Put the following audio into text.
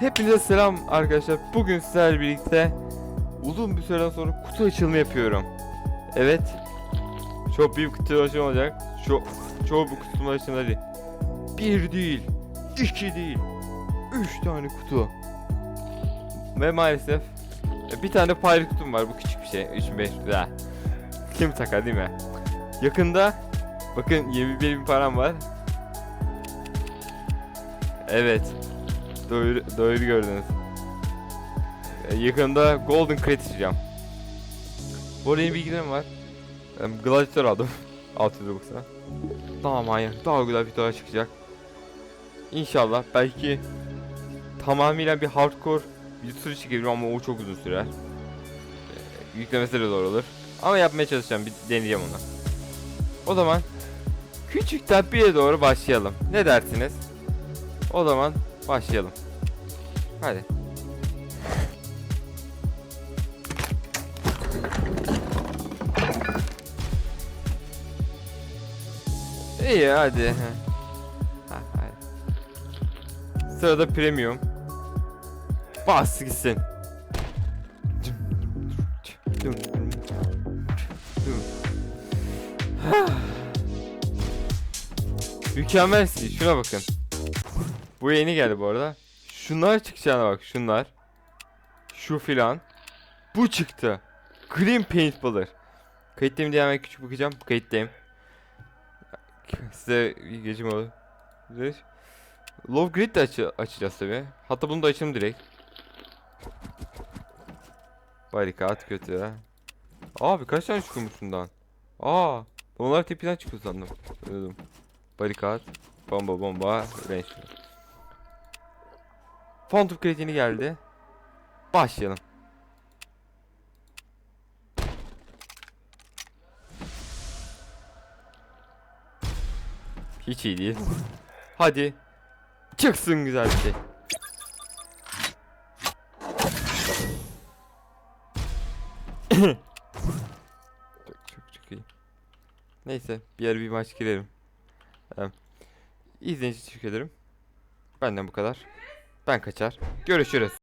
Hepinize selam arkadaşlar. Bugün sizlerle birlikte uzun bir süreden sonra kutu açılımı yapıyorum. Evet. Çok büyük kutu açılımı olacak. Çok çok bu kutu açılımları bir değil, iki değil, üç tane kutu. Ve maalesef e, bir tane pilot kutum var. Bu küçük bir şey. 3500 lira. Kim takar değil mi? Yakında bakın 21 bin param var. Evet. Doğru, gördünüz. Ee, Yakında Golden Crate açacağım. Bu arada yeni bilgilerim var. Em, Gladiator aldım. 600 Robux'a. Daha manyak, daha güzel videolar çıkacak. İnşallah belki tamamıyla bir hardcore videosu çekebilirim ama o çok uzun sürer. Ee, Yüklemesi de zor olur. Ama yapmaya çalışacağım, bir deneyeceğim onu. O zaman küçükten bire doğru başlayalım. Ne dersiniz? O zaman başlayalım. Hadi. İyi hadi. Ha, hadi. Sırada premium. Bas gitsin. Mükemmelsin. Şuna bakın. Bu yeni geldi bu arada. Şunlar çıkacağına bak şunlar. Şu filan. Bu çıktı. Green Paintballer. Kayıttayım diye hemen küçük bakacağım. Kayıttayım. Size bir geçim olur. Love Grid de açı açacağız tabi. Hatta bunu da açalım direkt. Barikat kötü ha. Abi kaç tane çıkıyormuş şundan? Aa, onlar tepeden çıkıyor sandım. Öldüm. Barikat, bomba bomba, range. Phantom yeni geldi. Başlayalım. Hiç iyi değil. Hadi. Çıksın güzel bir şey. çok çok çok iyi. Neyse bir yer bir maç girelim. Tamam. İzlediğiniz için teşekkür ederim. Benden bu kadar. Ben kaçar. Görüşürüz.